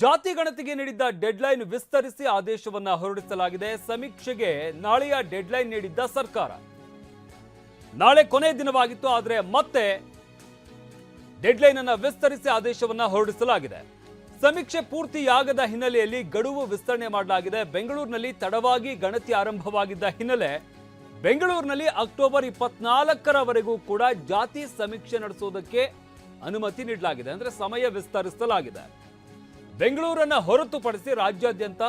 ಜಾತಿ ಗಣತಿಗೆ ನೀಡಿದ್ದ ಡೆಡ್ಲೈನ್ ವಿಸ್ತರಿಸಿ ಆದೇಶವನ್ನ ಹೊರಡಿಸಲಾಗಿದೆ. ಸಮೀಕ್ಷೆಗೆ ನಾಳೆಯ ಡೆಡ್ಲೈನ್ ನೀಡಿದ್ದ ಸರ್ಕಾರ. ನಾಳೆ ಕೊನೆ ದಿನವಾಗಿತ್ತು, ಆದರೆ ಮತ್ತೆ ಡೆಡ್ಲೈನ್ ಅನ್ನು ವಿಸ್ತರಿಸಿ ಆದೇಶವನ್ನ ಹೊರಡಿಸಲಾಗಿದೆ. ಸಮೀಕ್ಷೆ ಪೂರ್ತಿಯಾಗದ ಹಿನ್ನೆಲೆಯಲ್ಲಿ ಗಡುವು ವಿಸ್ತರಣೆ ಮಾಡಲಾಗಿದೆ. ಬೆಂಗಳೂರಿನಲ್ಲಿ ತಡವಾಗಿ ಗಣತಿ ಆರಂಭವಾಗಿದ್ದ ಹಿನ್ನೆಲೆ ಬೆಂಗಳೂರಿನಲ್ಲಿ ಅಕ್ಟೋಬರ್ ಇಪ್ಪತ್ನಾಲ್ಕರವರೆಗೂ ಕೂಡ ಜಾತಿ ಸಮೀಕ್ಷೆ ನಡೆಸುವುದಕ್ಕೆ ಅನುಮತಿ ನೀಡಲಾಗಿದೆ. ಅಂದರೆ ಸಮಯ ವಿಸ್ತರಿಸಲಾಗಿದೆ. ಬೆಂಗಳೂರನ್ನ ಹೊರತುಪಡಿಸಿ ರಾಜ್ಯಾದ್ಯಂತ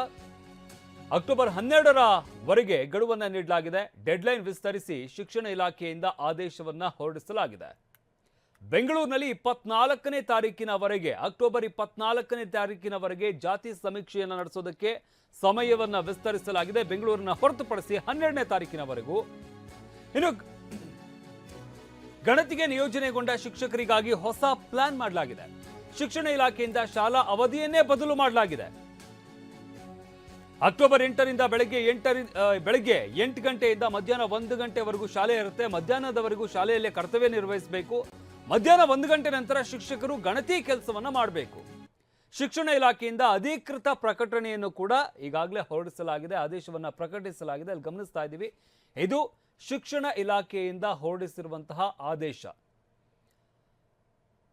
ಅಕ್ಟೋಬರ್ ಹನ್ನೆರಡರವರೆಗೆ ಗಡುವನ್ನು ನೀಡಲಾಗಿದೆ. ಡೆಡ್ಲೈನ್ ವಿಸ್ತರಿಸಿ ಶಿಕ್ಷಣ ಇಲಾಖೆಯಿಂದ ಆದೇಶವನ್ನು ಹೊರಡಿಸಲಾಗಿದೆ. ಬೆಂಗಳೂರಿನಲ್ಲಿ ಇಪ್ಪತ್ನಾಲ್ಕನೇ ತಾರೀಕಿನವರೆಗೆ, ಅಕ್ಟೋಬರ್ ಇಪ್ಪತ್ನಾಲ್ಕನೇ ತಾರೀಕಿನವರೆಗೆ ಜಾತಿ ಸಮೀಕ್ಷೆಯನ್ನು ನಡೆಸೋದಕ್ಕೆ ಸಮಯವನ್ನು ವಿಸ್ತರಿಸಲಾಗಿದೆ. ಬೆಂಗಳೂರನ್ನ ಹೊರತುಪಡಿಸಿ ಹನ್ನೆರಡನೇ ತಾರೀಕಿನವರೆಗೂ. ಇನ್ನು ಗಣತಿಗೆ ನಿಯೋಜನೆಗೊಂಡ ಶಿಕ್ಷಕರಿಗಾಗಿ ಹೊಸ ಪ್ಲಾನ್ ಮಾಡಲಾಗಿದೆ. ಶಿಕ್ಷಣ ಇಲಾಖೆಯಿಂದ ಶಾಲಾ ಅವಧಿಯನ್ನೇ ಬದಲು ಮಾಡಲಾಗಿದೆ. ಅಕ್ಟೋಬರ್ ಎಂಟರಿಂದ ಬೆಳಗ್ಗೆ ಎಂಟರಿಂದ ಬೆಳಗ್ಗೆ ಎಂಟು ಗಂಟೆಯಿಂದ ಮಧ್ಯಾಹ್ನ ಒಂದು ಗಂಟೆವರೆಗೂ ಶಾಲೆ ಇರುತ್ತೆ. ಮಧ್ಯಾಹ್ನದವರೆಗೂ ಶಾಲೆಯಲ್ಲೇ ಕರ್ತವ್ಯ ನಿರ್ವಹಿಸಬೇಕು. ಮಧ್ಯಾಹ್ನ ಒಂದು ಗಂಟೆ ನಂತರ ಶಿಕ್ಷಕರು ಗಣತಿ ಕೆಲಸವನ್ನ ಮಾಡಬೇಕು. ಶಿಕ್ಷಣ ಇಲಾಖೆಯಿಂದ ಅಧಿಕೃತ ಪ್ರಕಟಣೆಯನ್ನು ಕೂಡ ಈಗಾಗಲೇ ಹೊರಡಿಸಲಾಗಿದೆ. ಆದೇಶವನ್ನ ಪ್ರಕಟಿಸಲಾಗಿದೆ. ಅಲ್ಲಿ ಗಮನಿಸ್ತಾ ಇದ್ದೀವಿ. ಇದು ಶಿಕ್ಷಣ ಇಲಾಖೆಯಿಂದ ಹೊರಡಿಸಿರುವಂತಹ ಆದೇಶ.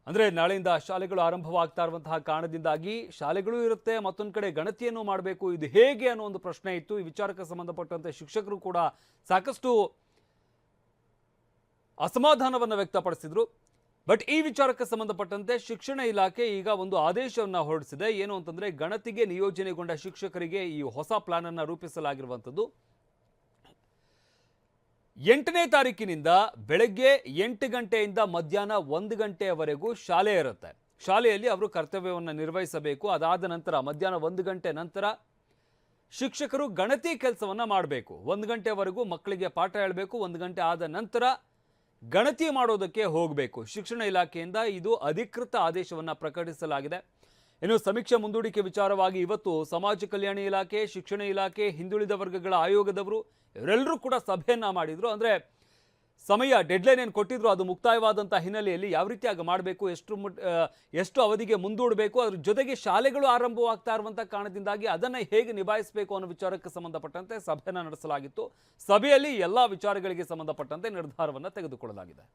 ಅಂದ್ರೆ ನಾಳೆಯಿಂದ ಶಾಲೆಗಳು ಆರಂಭವಾಗ್ತಾ ಇರುವಂತಹ ಕಾರಣದಿಂದಾಗಿ ಶಾಲೆಗಳು ಇರುತ್ತೆ, ಮತ್ತೊಂದು ಕಡೆ ಗಣತಿಯನ್ನು ಮಾಡಬೇಕು. ಇದು ಹೇಗೆ ಅನ್ನೋ ಒಂದು ಪ್ರಶ್ನೆ ಇತ್ತು. ಈ ವಿಚಾರಕ್ಕೆ ಸಂಬಂಧಪಟ್ಟಂತೆ ಶಿಕ್ಷಕರು ಕೂಡ ಸಾಕಷ್ಟು ಅಸಮಾಧಾನವನ್ನು ವ್ಯಕ್ತಪಡಿಸಿದ್ರು. ಬಟ್ ಈ ವಿಚಾರಕ್ಕೆ ಸಂಬಂಧಪಟ್ಟಂತೆ ಶಿಕ್ಷಣ ಇಲಾಖೆ ಈಗ ಒಂದು ಆದೇಶವನ್ನು ಹೊರಡಿಸಿದೆ. ಏನು ಅಂತಂದ್ರೆ ಗಣತಿಗೆ ನಿಯೋಜನೆಗೊಂಡ ಶಿಕ್ಷಕರಿಗೆ ಈ ಹೊಸ ಪ್ಲಾನ್ ಅನ್ನ ರೂಪಿಸಲಾಗಿರುವಂಥದ್ದು. ಎಂಟನೇ ತಾರೀಕಿನಿಂದ ಬೆಳಗ್ಗೆ ಎಂಟು ಗಂಟೆಯಿಂದ ಮಧ್ಯಾಹ್ನ ಒಂದು ಗಂಟೆಯವರೆಗೂ ಶಾಲೆ ಇರುತ್ತೆ. ಶಾಲೆಯಲ್ಲಿ ಅವರು ಕರ್ತವ್ಯವನ್ನು ನಿರ್ವಹಿಸಬೇಕು. ಅದಾದ ನಂತರ ಮಧ್ಯಾಹ್ನ ಒಂದು ಗಂಟೆ ನಂತರ ಶಿಕ್ಷಕರು ಗಣತಿ ಕೆಲಸವನ್ನು ಮಾಡಬೇಕು. ಒಂದು ಗಂಟೆವರೆಗೂ ಮಕ್ಕಳಿಗೆ ಪಾಠ ಹೇಳಬೇಕು. ಒಂದು ಗಂಟೆ ಆದ ನಂತರ ಗಣತಿ ಮಾಡೋದಕ್ಕೆ ಹೋಗಬೇಕು. ಶಿಕ್ಷಣ ಇಲಾಖೆಯಿಂದ ಇದು ಅಧಿಕೃತ ಆದೇಶವನ್ನು ಪ್ರಕಟಿಸಲಾಗಿದೆ. ಇನ್ನು ಸಮೀಕ್ಷೆ ಮುಂದೂಡಿಕೆ ವಿಚಾರವಾಗಿ ಇವತ್ತು ಸಮಾಜ ಕಲ್ಯಾಣ ಇಲಾಖೆ, ಶಿಕ್ಷಣ ಇಲಾಖೆ, ಹಿಂದುಳಿದ ವರ್ಗಗಳ ಆಯೋಗದವರು ಇವರೆಲ್ಲರೂ ಕೂಡ ಸಭೆಯನ್ನ ಮಾಡಿದ್ರು. ಅಂದ್ರೆ ಸಮಯ ಡೆಡ್ಲೈನ್ ಏನು ಕೊಟ್ಟಿದ್ರು ಅದು ಮುಕ್ತಾಯವಾದಂಥ ಹಿನ್ನೆಲೆಯಲ್ಲಿ ಯಾವ ರೀತಿಯಾಗಿ ಮಾಡಬೇಕು, ಎಷ್ಟು ಎಷ್ಟು ಅವಧಿಗೆ ಮುಂದೂಡಬೇಕು, ಅದ್ರ ಜೊತೆಗೆ ಶಾಲೆಗಳು ಆರಂಭವಾಗ್ತಾ ಇರುವಂಥ ಕಾರಣದಿಂದಾಗಿ ಅದನ್ನು ಹೇಗೆ ನಿಭಾಯಿಸಬೇಕು ಅನ್ನೋ ವಿಚಾರಕ್ಕೆ ಸಂಬಂಧಪಟ್ಟಂತೆ ಸಭೆಯನ್ನು ನಡೆಸಲಾಗಿತ್ತು. ಸಭೆಯಲ್ಲಿ ಎಲ್ಲ ವಿಚಾರಗಳಿಗೆ ಸಂಬಂಧಪಟ್ಟಂತೆ ನಿರ್ಧಾರವನ್ನು ತೆಗೆದುಕೊಳ್ಳಲಾಗಿದೆ.